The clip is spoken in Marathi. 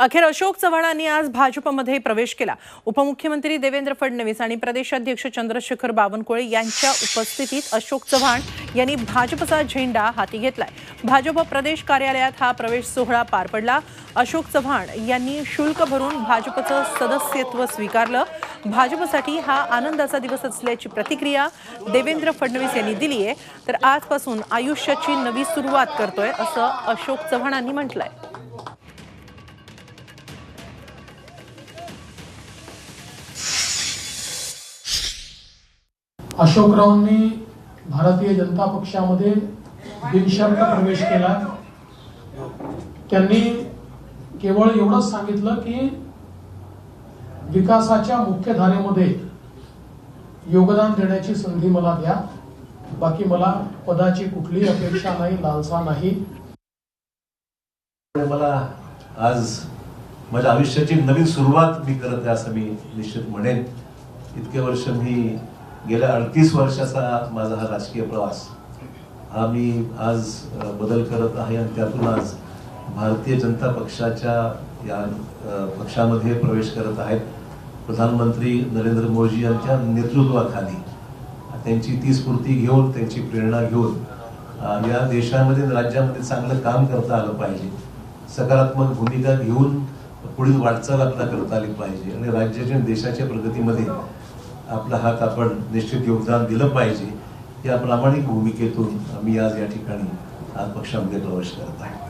अखेर अशोक चव्हाणांनी आज भाजपमध्ये प्रवेश केला. उपमुख्यमंत्री देवेंद्र फडणवीस आणि प्रदेशाध्यक्ष चंद्रशेखर बावनकुळे यांच्या उपस्थितीत अशोक चव्हाण यांनी भाजपचा झेंडा हाती घेतलाय. भाजप प्रदेश कार्यालयात हा प्रवेश सोहळा पार पडला. अशोक चव्हाण यांनी शुल्क भरून भाजपचं सदस्यत्व स्वीकारलं. भाजपसाठी हा आनंदाचा दिवस असल्याची प्रतिक्रिया देवेंद्र फडणवीस यांनी दिली आहे तर आजपासून आयुष्याची नवी सुरुवात करतोय असं अशोक चव्हाणांनी म्हटलंय. अशोकरावांनी भारतीय जनता पक्षामध्ये बिनशर्त प्रवेश केला. त्यांनी केवळ एवढंच सांगितलं की विकासाच्या मुख्य धारेमध्ये योगदान देण्याची संधी मला द्या. बाकी मला पदाची कुठलीही अपेक्षा नाही लालसा नाही. मला आज माझ्या आयुष्याची नवीन सुरुवात मी करत आहे असं मी निश्चित म्हणेन. इतके वर्ष मी गेल्या अडतीस वर्षाचा माझा हा राजकीय प्रवास हा मी आज बदल करत आहे आणि त्यातून आज भारतीय जनता पक्षाच्या या पक्षामध्ये प्रवेश करत आहेत. प्रधानमंत्री नरेंद्र मोदी यांच्या नेतृत्वाखाली त्यांची ती स्फूर्ती घेऊन त्यांची प्रेरणा घेऊन या देशामध्ये राज्यामध्ये चांगलं काम करता आलं पाहिजे. सकारात्मक भूमिका घेऊन पुढील वाटचाल आपल्याला करता आली पाहिजे आणि राज्याच्या देशाच्या प्रगतीमध्ये आपला हात आपण निश्चित योगदान दिलं पाहिजे या प्रामाणिक भूमिकेतून मी आज या ठिकाणी आज पक्षामध्ये प्रवेश करत आहे.